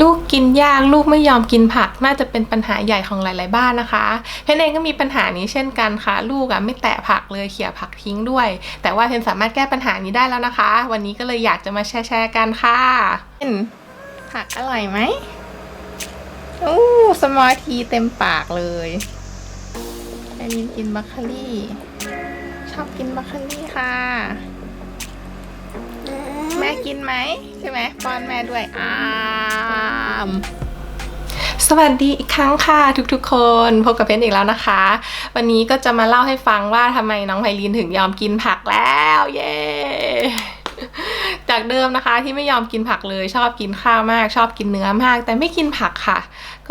ลูกกินยากลูกไม่ยอมกินผักน่าจะเป็นปัญหาใหญ่ของหลาย ๆ บ้านนะคะเพนเองก็มีปัญหานี้เช่นกันค่ะ ลูกอะไม่แตะผักเลยเขี่ยผักทิ้งด้วย แต่ว่าเพนสามารถแก้ปัญหานี้ได้แล้วนะคะ วันนี้ก็เลยอยากจะมาแชร์กันค่ะเป็นผักอร่อยไหมอู้สมอทีเต็มปากเลยไอรินกินบัคคารี่ ชอบกินบัคคารี่ค่ะ กินไหมใช่ไหมป้อนแม่ด้วยอามสวัสดีอีกครั้งค่ะทุกๆ คนพบกับเพนอีกแล้วนะคะ วันนี้ก็จะมาเล่าให้ฟังว่าทำไมน้องไพลินถึงยอมกินผักแล้ว เย้จากเดิมนะคะที่ไม่ยอมกินผักเลยชอบกินข้าวมากชอบกินเนื้อมาก แต่ไม่กินผักค่ะ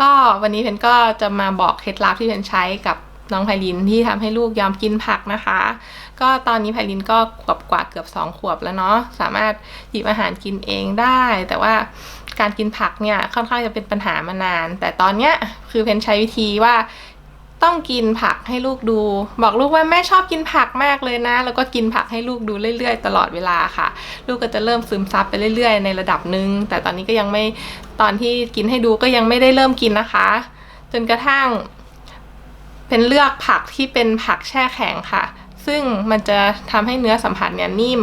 ก็วันนี้เพนก็จะมาบอกเคล็ดลับที่เพนใช้กับ น้องไพลินที่ทำให้ลูกยอมกินผักนะคะ ก็ตอนนี้ไพลินก็ขวบกว่าเกือบสองขวบแล้วเนาะสามารถหยิบอาหารกินเองได้ แต่ว่าการกินผักเนี่ยค่อนข้างจะเป็นปัญหามานาน แต่ตอนเนี้ยคือเพนใช้วิธีว่าต้องกินผักให้ลูกดู บอกลูกว่าแม่ชอบกินผักมากเลยนะ แล้วก็กินผักให้ลูกดูเรื่อยๆ ตลอดเวลาค่ะ ลูกก็จะเริ่มซึมซับไปเรื่อย ๆ ในระดับหนึ่งแต่ตอนนี้ก็ยังไม่ตอนที่กินให้ดูก็ยังไม่ได้เริ่มกินนะคะ จนกระทั่ง เป็นเลือกผักที่เป็นผักแช่แข็งค่ะ ซึ่งมันจะทำให้เนื้อสัมผัสเนี่ยนิ่ม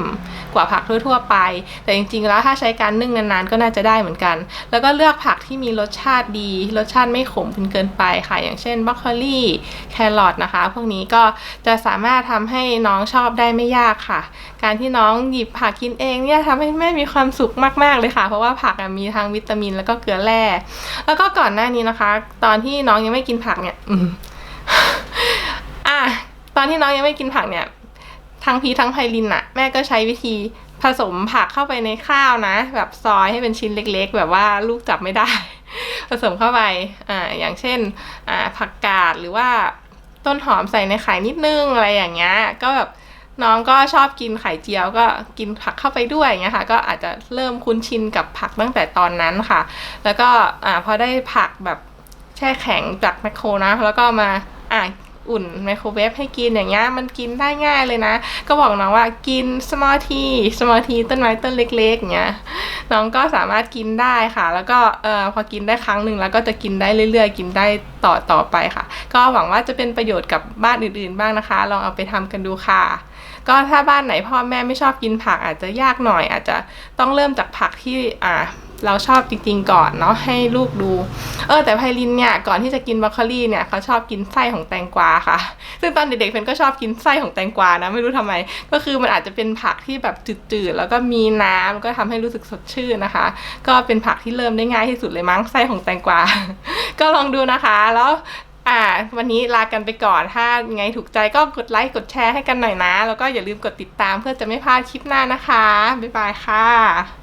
กว่าผักทั่วๆไป แต่จริงๆแล้วถ้าใช้การนึ่งนานๆก็น่าจะได้เหมือนกัน แล้วก็เลือกผักที่มีรสชาติดี รสชาติไม่ขมจนเกินไปค่ะ อย่างเช่นบรอกโคลีแครอทนะคะ พวกนี้ก็จะสามารถทำให้น้องชอบได้ไม่ยากค่ะ การที่น้องหยิบผักกินเองเนี่ยทำให้แม่มีความสุขมากๆเลยค่ะ เพราะว่าผักมีทั้งวิตามินแล้วก็เกลือแร่ แล้วก็ก่อนหน้านี้นะคะ ตอนที่น้องยังไม่กินผักเนี่ย ตอนที่น้องยังไม่กินผักเนี่ยทั้งพีทั้งไพลินอะแม่ก็ใช้วิธีผสมผักเข้าไปในข้าวนะ แบบซอยให้เป็นชิ้นเล็ก ๆ แบบว่าลูกจับไม่ได้ ผสมเข้าไปอ่าอย่างเช่นอ่าผักกาดหรือว่าต้นหอมใส่ในไข่นิดนึงอะไรอย่างเงี้ยก็แบบน้องก็ชอบกินไข่เจียวก็กินผักเข้าไปด้วยอย่างเงี้ยค่ะ ก็อาจจะเริ่มคุ้นชินกับผักตั้งแต่ตอนนั้นค่ะ แล้วก็อ่าพอได้ผักแบบแช่แข็งจากแมคโครนะ แล้วก็มาอ่า อุ่นไมโครเวฟให้กินอย่างเงี้ยมันกินได้ง่ายเลยนะ ก็บอกน้องว่ากินสมอทีสมอทีต้นไม้ต้นเล็กๆอย่างเงี้ยน้องก็สามารถกินได้ค่ะ แล้วก็เอ่อพอกินได้ครั้งหนึ่งแล้วก็จะกินได้เรื่อยๆ กินได้ต่อต่อไปค่ะ ก็หวังว่าจะเป็นประโยชน์กับบ้านอื่นๆบ้างนะคะ ลองเอาไปทำกันดูค่ะ ก็ถ้าบ้านไหนพ่อแม่ไม่ชอบกินผักอาจจะยากหน่อยอาจจะต้องเริ่มจากผักที่อ่า เราชอบจริงๆก่อนเนาะให้ลูกดู เออแต่ไพลินเนี่ยก่อนที่จะกินบรอกโคลีเนี่ยเขาชอบกินไส้ของแตงกวาค่ะ ซึ่งตอนเด็กๆเพนก็ชอบกินไส้ของแตงกวานะไม่รู้ทำไม ก็คือมันอาจจะเป็นผักที่แบบจืดๆแล้วก็มีน้ำก็ทำให้รู้สึกสดชื่นนะคะ ก็เป็นผักที่เริ่มได้ง่ายที่สุดเลยมั้งไส้ของแตงกวา ก็ลองดูนะคะแล้วอ่า วันนี้ลากันไปก่อน ถ้าไงถูกใจก็กดไลค์ กดแชร์ให้กันหน่อยนะ แล้วก็อย่าลืมกดติดตามเพื่อจะไม่พลาดคลิปหน้านะคะ บ๊ายบายค่ะ